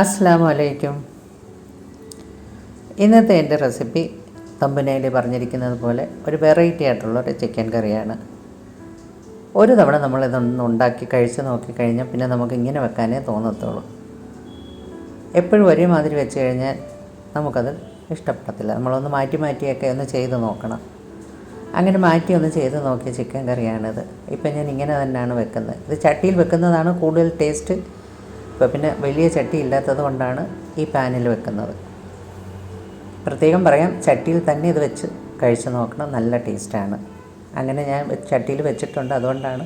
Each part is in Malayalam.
അസ്സാം വലൈക്കും ഇന്നത്തെ എന്റെ റെസിപ്പി തമ്പനയിൽ പറഞ്ഞിരിക്കുന്നത് പോലെ ഒരു വെറൈറ്റി ആയിട്ടുള്ള ഒരു ചിക്കൻ കറിയാണ്. ഒരു തവണ നമ്മളിതൊന്ന് ഉണ്ടാക്കി കഴിച്ച് നോക്കിക്കഴിഞ്ഞാൽ പിന്നെ നമുക്ക് ഇങ്ങനെ വെക്കാനേ തോന്നത്തുള്ളൂ. എപ്പോഴും ഒരേ മാതിരി വെച്ച് കഴിഞ്ഞാൽ നമുക്കത് ഇഷ്ടപ്പെടത്തില്ല. നമ്മളൊന്ന് മാറ്റി മാറ്റിയൊക്കെ ഒന്ന് ചെയ്ത് നോക്കണം. അങ്ങനെ മാറ്റി ഒന്ന് ചെയ്ത് നോക്കിയ ചിക്കൻ കറിയാണിത്. ഇപ്പം ഞാൻ ഇങ്ങനെ തന്നെയാണ് വെക്കുന്നത്. ഇത് ചട്ടിയിൽ വെക്കുന്നതാണ് കൂടുതൽ ടേസ്റ്റ്. ഇപ്പോൾ പിന്നെ വലിയ ചട്ടി ഇല്ലാത്തത് കൊണ്ടാണ് ഈ പാനിൽ വെക്കുന്നത്. പ്രത്യേകം പറയാം ചട്ടിയിൽ തന്നെ ഇത് വെച്ച് കഴിച്ചു നോക്കണം നല്ല ടേസ്റ്റാണ്. അങ്ങനെ ഞാൻ ചട്ടിയിൽ വെച്ചിട്ടുണ്ട് അതുകൊണ്ടാണ്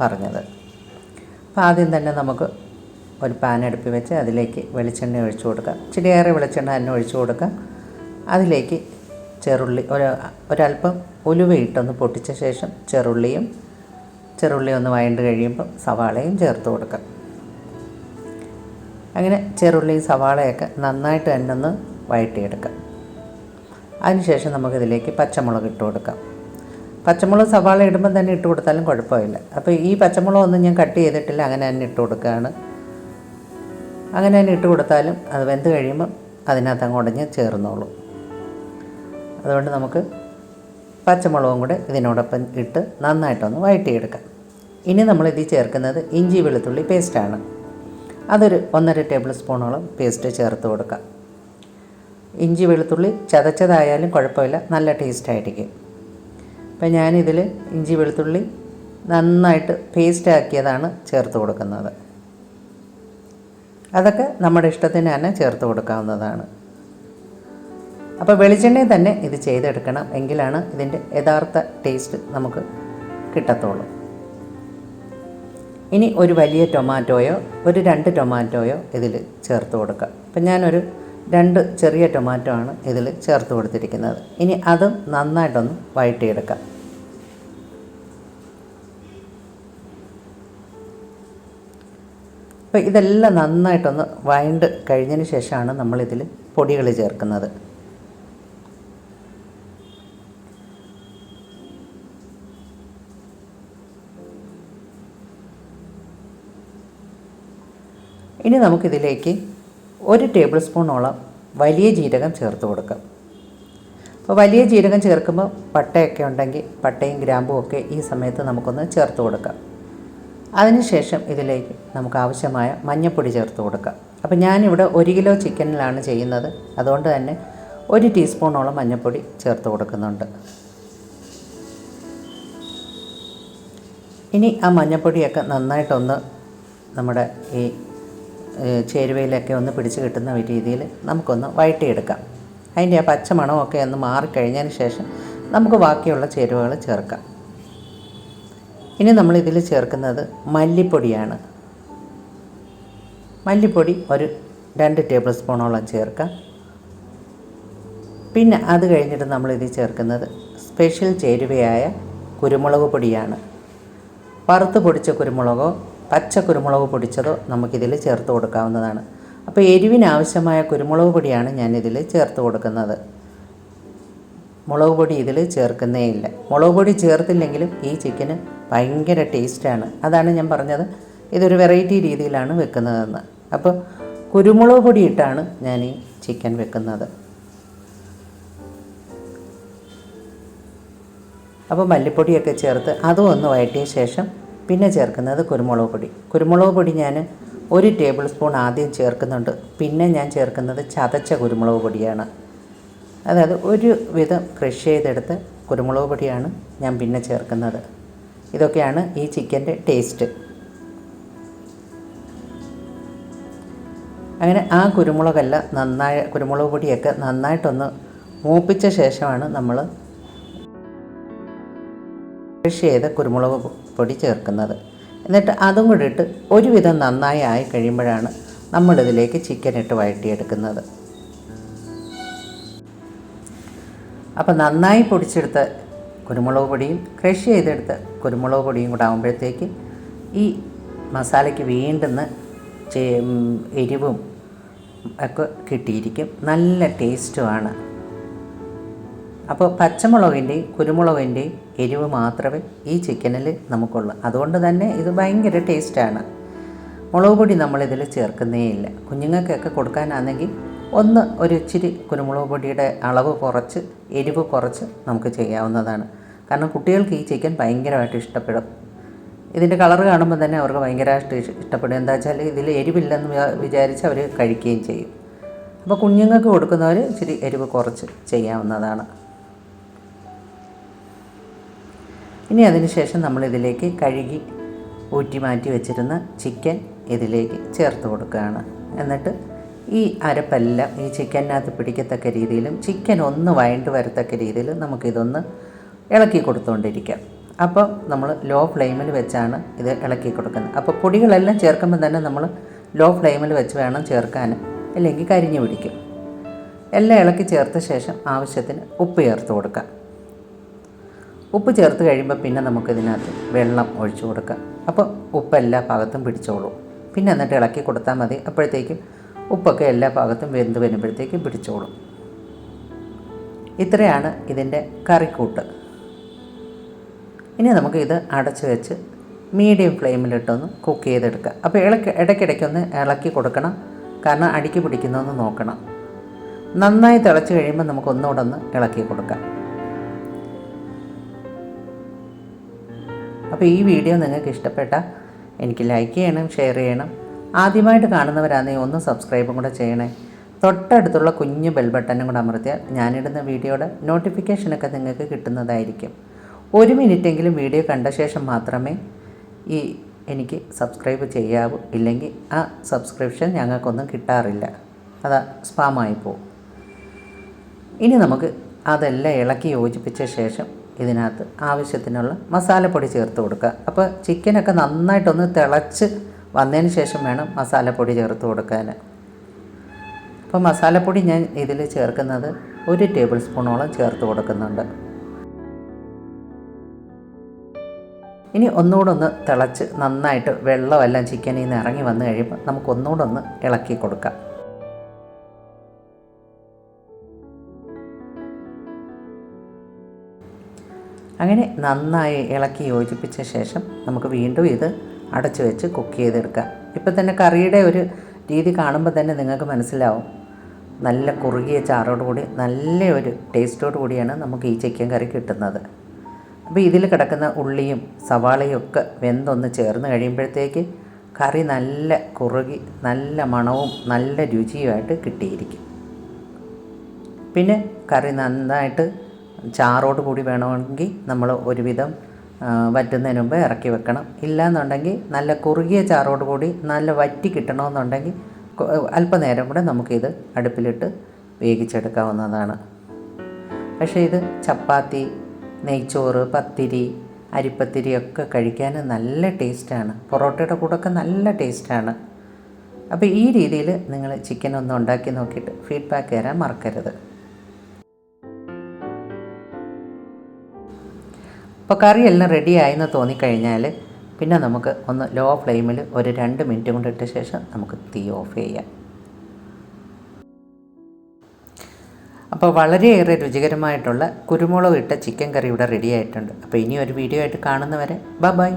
പറഞ്ഞത്. അപ്പോൾ ആദ്യം തന്നെ നമുക്ക് ഒരു പാൻ അടുപ്പി വെച്ച് അതിലേക്ക് വെളിച്ചെണ്ണ ഒഴിച്ചു കൊടുക്കാം ഇച്ചിരിയേറെ വെളിച്ചെണ്ണ തന്നെ ഒഴിച്ചു കൊടുക്കാം അതിലേക്ക് ചെറുള്ളി ഒരു ഒരല്പം ഉലുവയിട്ടൊന്ന് പൊട്ടിച്ച ശേഷം ചെറുള്ളിയും ചെറുള്ളി ഒന്ന് വഴണ്ട് കഴിയുമ്പോൾ സവാളയും ചേർത്ത് കൊടുക്കാം അങ്ങനെ ചെറുള്ളി സവാളയൊക്കെ നന്നായിട്ട് തന്നെ ഒന്ന് വഴറ്റിയെടുക്കാം. അതിനുശേഷം നമുക്കിതിലേക്ക് പച്ചമുളക് ഇട്ട് കൊടുക്കാം. പച്ചമുളക് സവാള ഇടുമ്പോൾ തന്നെ ഇട്ട് കൊടുത്താലും കുഴപ്പമില്ല. അപ്പോൾ ഈ പച്ചമുളക് ഒന്നും ഞാൻ കട്ട് ചെയ്തിട്ടില്ല അങ്ങനെ തന്നെ ഇട്ട് കൊടുക്കുകയാണ്. അങ്ങനെ തന്നെ ഇട്ട് കൊടുത്താലും അത് വെന്ത് കഴിയുമ്പോൾ അതിനകത്ത് അങ്ങ് ഉടഞ്ഞ് ചേർന്നോളും. അതുകൊണ്ട് നമുക്ക് പച്ചമുളകും കൂടെ ഇതിനോടൊപ്പം ഇട്ട് നന്നായിട്ടൊന്ന് വഴറ്റിയെടുക്കാം. ഇനി നമ്മൾ ഇതിൽ ചേർക്കുന്നത് ഇഞ്ചി വെളുത്തുള്ളി പേസ്റ്റാണ്. അതൊരു ഒന്നര ടേബിൾ സ്പൂണോളം പേസ്റ്റ് ചേർത്ത് കൊടുക്കാം. ഇഞ്ചി വെളുത്തുള്ളി ചതച്ചതായാലും കുഴപ്പമില്ല നല്ല ടേസ്റ്റ് ആയിരിക്കും. അപ്പം ഞാനിതിൽ ഇഞ്ചി വെളുത്തുള്ളി നന്നായിട്ട് പേസ്റ്റ് ആക്കിയതാണ് ചേർത്ത് കൊടുക്കുന്നത്. അതൊക്കെ നമ്മുടെ ഇഷ്ടത്തിന് തന്നെ ചേർത്ത് കൊടുക്കാവുന്നതാണ്. അപ്പോൾ വെളിച്ചെണ്ണയിൽ തന്നെ ഇത് ചെയ്തെടുക്കണം എങ്കിലാണ് ഇതിന്റെ യഥാർത്ഥ ടേസ്റ്റ് നമുക്ക് കിട്ടത്തുള്ളൂ. ഇനി ഒരു വലിയ ടൊമാറ്റോയോ ഒരു രണ്ട് ടൊമാറ്റോയോ ഇതിൽ ചേർത്ത് കൊടുക്കുക അപ്പം ഞാനൊരു രണ്ട് ചെറിയ ടൊമാറ്റോ ആണ് ഇതിൽ ചേർത്ത് കൊടുത്തിരിക്കുന്നത്. ഇനി അതും നന്നായിട്ടൊന്ന് വഴറ്റിയെടുക്കാം. അപ്പോൾ ഇതെല്ലാം നന്നായിട്ടൊന്ന് വഴണ്ട് കഴിഞ്ഞതിന് ശേഷമാണ് നമ്മളിതിൽ പൊടികൾ ചേർക്കുന്നത്. ഇനി നമുക്കിതിലേക്ക് ഒരു ടേബിൾ സ്പൂണോളം വലിയ ജീരകം ചേർത്ത് കൊടുക്കാം. അപ്പോൾ വലിയ ജീരകം ചേർക്കുമ്പോൾ പട്ടയൊക്കെ ഉണ്ടെങ്കിൽ പട്ടയും ഗ്രാമ്പും ഒക്കെ ഈ സമയത്ത് നമുക്കൊന്ന് ചേർത്ത് കൊടുക്കാം. അതിനുശേഷം ഇതിലേക്ക് നമുക്ക് ആവശ്യമായ മഞ്ഞൾപ്പൊടി ചേർത്ത് കൊടുക്കാം. അപ്പോൾ ഞാനിവിടെ ഒരു കിലോ ചിക്കനിലാണ് ചെയ്യുന്നത്. അതുകൊണ്ട് തന്നെ ഒരു ടീസ്പൂണോളം മഞ്ഞൾപ്പൊടി ചേർത്ത് കൊടുക്കുന്നുണ്ട്. ഇനി ആ മഞ്ഞൾപ്പൊടിയൊക്കെ നന്നായിട്ടൊന്ന് നമ്മുടെ ഈ ചേരുവയിലൊക്കെ ഒന്ന് പിടിച്ച് കിട്ടുന്ന രീതിയിൽ നമുക്കൊന്ന് വഴറ്റിയെടുക്കാം. അതിന്റെ ആ പച്ചമണമൊക്കെ ഒന്ന് മാറിക്കഴിഞ്ഞതിന് ശേഷം നമുക്ക് ബാക്കിയുള്ള ചേരുവകൾ ചേർക്കാം. ഇനി നമ്മളിതിൽ ചേർക്കുന്നത് മല്ലിപ്പൊടിയാണ്. മല്ലിപ്പൊടി ഒരു രണ്ട് ടേബിൾ സ്പൂണോളം ചേർക്കാം. പിന്നെ അത് കഴിഞ്ഞിട്ട് നമ്മളിതിൽ ചേർക്കുന്നത് സ്പെഷ്യൽ ചേരുവയായ കുരുമുളക് പൊടിയാണ്. വറുത്ത് പൊടിച്ച കുരുമുളകോ പച്ച കുരുമുളക് പൊടിച്ചതോ നമുക്കിതിൽ ചേർത്ത് കൊടുക്കാവുന്നതാണ്. അപ്പോൾ എരിവിനാവശ്യമായ കുരുമുളക് പൊടിയാണ് ഞാനിതിൽ ചേർത്ത് കൊടുക്കുന്നത്. മുളക് പൊടി ഇതിൽ ചേർക്കുന്നേ ഇല്ല. മുളക് പൊടി ചേർത്തില്ലെങ്കിലും ഈ ചിക്കന് ഭയങ്കര ടേസ്റ്റാണ്. അതാണ് ഞാൻ പറഞ്ഞത്. ഇതൊരു വെറൈറ്റി രീതിയിലാണ് വെക്കുന്നതെന്ന്. അപ്പോൾ കുരുമുളക് പൊടി ഇട്ടാണ് ഞാൻ ഈ ചിക്കൻ വെക്കുന്നത്. അപ്പോൾ മല്ലിപ്പൊടിയൊക്കെ ചേർത്ത് അതും ഒന്ന് വഴറ്റിയ ശേഷം പിന്നെ ചേർക്കുന്നത് കുരുമുളക് പൊടി. കുരുമുളക് പൊടി ഞാൻ ഒരു ടേബിൾ സ്പൂൺ ആദ്യം ചേർക്കുന്നുണ്ട്. പിന്നെ ഞാൻ ചേർക്കുന്നത് ചതച്ച കുരുമുളക് പൊടിയാണ്. അതായത് ഒരു വിധം ക്രഷ് ചെയ്തെടുത്ത് കുരുമുളക് പൊടിയാണ് ഞാൻ പിന്നെ ചേർക്കുന്നത്. ഇതൊക്കെയാണ് ഈ ചിക്കന്റെ ടേസ്റ്റ്. അങ്ങനെ ആ കുരുമുളകല്ല നന്നായി കുരുമുളക് പൊടിയൊക്കെ നന്നായിട്ടൊന്ന് മൂപ്പിച്ച ശേഷമാണ് നമ്മൾ ക്രഷ് ചെയ്ത കുരുമുളക് പൊടി ചേർക്കുന്നത്. എന്നിട്ട് അതും കൂടി ഇട്ട് ഒരുവിധം നന്നായി ആയി കഴിയുമ്പോഴാണ് നമ്മളിതിലേക്ക് ചിക്കൻ ഇട്ട് വഴറ്റിയെടുക്കുന്നത്. അപ്പോൾ നന്നായി പൊടിച്ചെടുത്ത കുരുമുളക് പൊടിയും ക്രഷ് ചെയ്തെടുത്ത കുരുമുളക് പൊടിയും കൂടെ ആകുമ്പോഴത്തേക്ക് ഈ മസാലയ്ക്ക് വീണ്ടും എരിവും ഒക്കെ കിട്ടിയിരിക്കും. നല്ല ടേസ്റ്റുമാണ് അപ്പോൾ പച്ചമുളകിന്റെയും കുരുമുളകിന്റെയും എരിവ് മാത്രമേ ഈ ചിക്കനിൽ നമുക്കുള്ളൂ. അതുകൊണ്ട് തന്നെ ഇത് ഭയങ്കര ടേസ്റ്റാണ് മുളക് പൊടി നമ്മളിതിൽ ചേർക്കുന്നേ ഇല്ല. കുഞ്ഞുങ്ങൾക്കൊക്കെ കൊടുക്കാനാണെങ്കിൽ ഒന്ന് ഒരു ഇച്ചിരി കുരുമുളക് പൊടിയുടെ അളവ് കുറച്ച് എരിവ് കുറച്ച് നമുക്ക് ചെയ്യാവുന്നതാണ്. കാരണം കുട്ടികൾക്ക് ഈ ചിക്കൻ ഭയങ്കരമായിട്ട് ഇഷ്ടപ്പെടും. ഇതിന്റെ കളർ കാണുമ്പോൾ തന്നെ അവർക്ക് ഭയങ്കരമായിട്ട് ഇഷ്ടപ്പെടും. എന്താ വെച്ചാൽ ഇതിൽ എരിവില്ലെന്ന് വിചാരിച്ച് അവർ കഴിക്കുകയും ചെയ്യും. അപ്പോൾ കുഞ്ഞുങ്ങൾക്ക് കൊടുക്കുന്നവർ ഇച്ചിരി എരിവ് കുറച്ച് ചെയ്യാവുന്നതാണ്. ഇനി അതിനുശേഷം നമ്മളിതിലേക്ക് കഴുകി ഊറ്റി മാറ്റി വെച്ചിരുന്ന ചിക്കൻ ഇതിലേക്ക് ചേർത്ത് കൊടുക്കുകയാണ്. എന്നിട്ട് ഈ അരപ്പെല്ലാം ഈ ചിക്കനകത്ത് പിടിക്കത്തക്ക രീതിയിലും ചിക്കൻ ഒന്ന് വഴണ്ട് വരത്തക്ക രീതിയിൽ നമുക്കിതൊന്ന് ഇളക്കി കൊടുത്തുകൊണ്ടിരിക്കാം അപ്പോൾ നമ്മൾ ലോ ഫ്ലെയിമിൽ വെച്ചാണ് ഇത് ഇളക്കി കൊടുക്കുന്നത്. അപ്പോൾ പൊടികളെല്ലാം ചേർക്കുമ്പോൾ തന്നെ നമ്മൾ ലോ ഫ്ലെയിമിൽ വെച്ച് വേണം ചേർക്കാൻ അല്ലെങ്കിൽ കരിഞ്ഞു പിടിക്കും. എല്ലാം ഇളക്കി ചേർത്ത ശേഷം ആവശ്യത്തിന് ഉപ്പ് ചേർത്ത് കൊടുക്കാം. ഉപ്പ് ചേർത്ത് കഴിയുമ്പോൾ പിന്നെ നമുക്കിതിനകത്ത് വെള്ളം ഒഴിച്ചു കൊടുക്കാം. അപ്പോൾ ഉപ്പ് എല്ലാ ഭാഗത്തും പിടിച്ചോളൂ. പിന്നെ എന്നിട്ട് ഇളക്കി കൊടുത്താൽ മതി. അപ്പോഴത്തേക്കും ഉപ്പൊക്കെ എല്ലാ ഭാഗത്തും വെന്ത് വരുമ്പോഴത്തേക്കും പിടിച്ചോളും. ഇത്രയാണ് ഇതിന്റെ കറിക്കൂട്ട്. ഇനി നമുക്ക് ഇത് അടച്ച് വെച്ച് മീഡിയം ഫ്ലെയിമിലിട്ടൊന്ന് കുക്ക് ചെയ്തെടുക്കുക അപ്പോൾ ഇളക്കി ഇടയ്ക്കിടയ്ക്കൊന്ന് ഇളക്കി കൊടുക്കണം. കാരണം അടിക്ക് പിടിക്കുന്നതെന്ന് നോക്കണം. നന്നായി തിളച്ച് കഴിയുമ്പോൾ നമുക്ക് ഒന്നുകൂടെ ഒന്ന് ഇളക്കി കൊടുക്കാം. അപ്പോൾ ഈ വീഡിയോ നിങ്ങൾക്ക് ഇഷ്ടപ്പെട്ട എനിക്ക് ലൈക്ക് ചെയ്യണം ഷെയർ ചെയ്യണം. ആദ്യമായിട്ട് കാണുന്നവരാണെങ്കിൽ ഒന്ന് സബ്സ്ക്രൈബും കൂടെ ചെയ്യണേ. തൊട്ടടുത്തുള്ള കുഞ്ഞു ബെൽ ബട്ടനും കൂടെ അമർത്തിയാൽ ഞാനിടുന്ന വീഡിയോയുടെ നോട്ടിഫിക്കേഷനൊക്കെ നിങ്ങൾക്ക് കിട്ടുന്നതായിരിക്കും. ഒരു മിനിറ്റെങ്കിലും വീഡിയോ കണ്ട ശേഷം മാത്രമേ ഈ എനിക്ക് സബ്സ്ക്രൈബ് ചെയ്യാവൂ. ഇല്ലെങ്കിൽ ആ സബ്സ്ക്രിപ്ഷൻ ഞങ്ങൾക്കൊന്നും കിട്ടാറില്ല. അതാ സ്പാമായി പോകും ഇനി നമുക്ക് അതെല്ലാം ഇളക്കി യോജിപ്പിച്ച ശേഷം ഇതിനകത്ത് ആവശ്യത്തിനുള്ള മസാലപ്പൊടി ചേർത്ത് കൊടുക്കുക. അപ്പോൾ ചിക്കനൊക്കെ നന്നായിട്ടൊന്ന് തിളച്ച് വന്നതിന് ശേഷം വേണം മസാലപ്പൊടി ചേർത്ത് കൊടുക്കാൻ. അപ്പോൾ മസാലപ്പൊടി ഞാൻ ഇതിൽ ചേർക്കുന്നത് ഒരു ടേബിൾ സ്പൂണോളം ചേർത്ത് കൊടുക്കുന്നുണ്ട്. ഇനി ഒന്നുകൂടെ ഒന്ന് തിളച്ച് നന്നായിട്ട് വെള്ളമെല്ലാം ചിക്കനിൽ നിന്ന് ഇറങ്ങി വന്നു കഴിയുമ്പോൾ നമുക്ക് ഒന്ന് ഇളക്കി കൊടുക്കാം. അങ്ങനെ നന്നായി ഇളക്കി യോജിപ്പിച്ച ശേഷം നമുക്ക് വീണ്ടും ഇത് അടച്ചു വെച്ച് കുക്ക് ചെയ്തെടുക്കാം. ഇപ്പം തന്നെ കറിയുടെ ഒരു രീതി കാണുമ്പോൾ തന്നെ നിങ്ങൾക്ക് മനസ്സിലാവും. നല്ല കുറുകിയ ചാറോട് കൂടി നല്ല ഒരു ടേസ്റ്റോടു കൂടിയാണ് നമുക്ക് ഈ ചിക്കൻ കറി കിട്ടുന്നത്. അപ്പോൾ ഇതിൽ കിടക്കുന്ന ഉള്ളിയും സവാളയും ഒക്കെ വെന്തൊന്ന് ചേർന്ന് കഴിയുമ്പോഴത്തേക്ക് കറി നല്ല കുറുകി നല്ല മണവും നല്ല രുചിയുമായിട്ട് കിട്ടിയിരിക്കും. പിന്നെ കറി നന്നായിട്ട് ചാറോട് കൂടി വേണമെങ്കിൽ നമ്മൾ ഒരുവിധം വറ്റുന്നതിന് മുമ്പ് ഇറക്കി വെക്കണം. ഇല്ലയെന്നുണ്ടെങ്കിൽ നല്ല കുറുകിയ ചാറോട് കൂടി നല്ല വറ്റി കിട്ടണമെന്നുണ്ടെങ്കിൽ അല്പനേരം കൂടെ നമുക്കിത് അടുപ്പിലിട്ട് വേവിച്ചെടുക്കാവുന്നതാണ്. പക്ഷേ ഇത് ചപ്പാത്തി നെയ്ച്ചോറ് പത്തിരി അരിപ്പത്തിരി ഒക്കെ കഴിക്കാൻ നല്ല ടേസ്റ്റാണ്. പൊറോട്ടയുടെ കൂടെയൊക്കെ നല്ല ടേസ്റ്റാണ്. അപ്പോൾ ഈ രീതിയിൽ നിങ്ങൾ ചിക്കൻ ഒന്ന് ഉണ്ടാക്കി നോക്കിയിട്ട് ഫീഡ്ബാക്ക് തരാൻ മറക്കരുത്. അപ്പോൾ കറിയെല്ലാം റെഡി ആയെന്ന് തോന്നിക്കഴിഞ്ഞാൽ പിന്നെ നമുക്ക് ഒന്ന് ലോ ഫ്ലെയിമിൽ ഒരു രണ്ട് മിനിറ്റ് കൊണ്ട് ഇട്ട ശേഷം നമുക്ക് തീ ഓഫ് ചെയ്യാം. അപ്പോൾ വളരെയേറെ രുചികരമായിട്ടുള്ള കുരുമുളക് ഇട്ട ചിക്കൻ കറി ഇവിടെ റെഡി ആയിട്ടുണ്ട്. അപ്പോൾ ഇനി ഒരു വീഡിയോ ആയിട്ട് കാണുന്നവരെ ബൈ ബൈ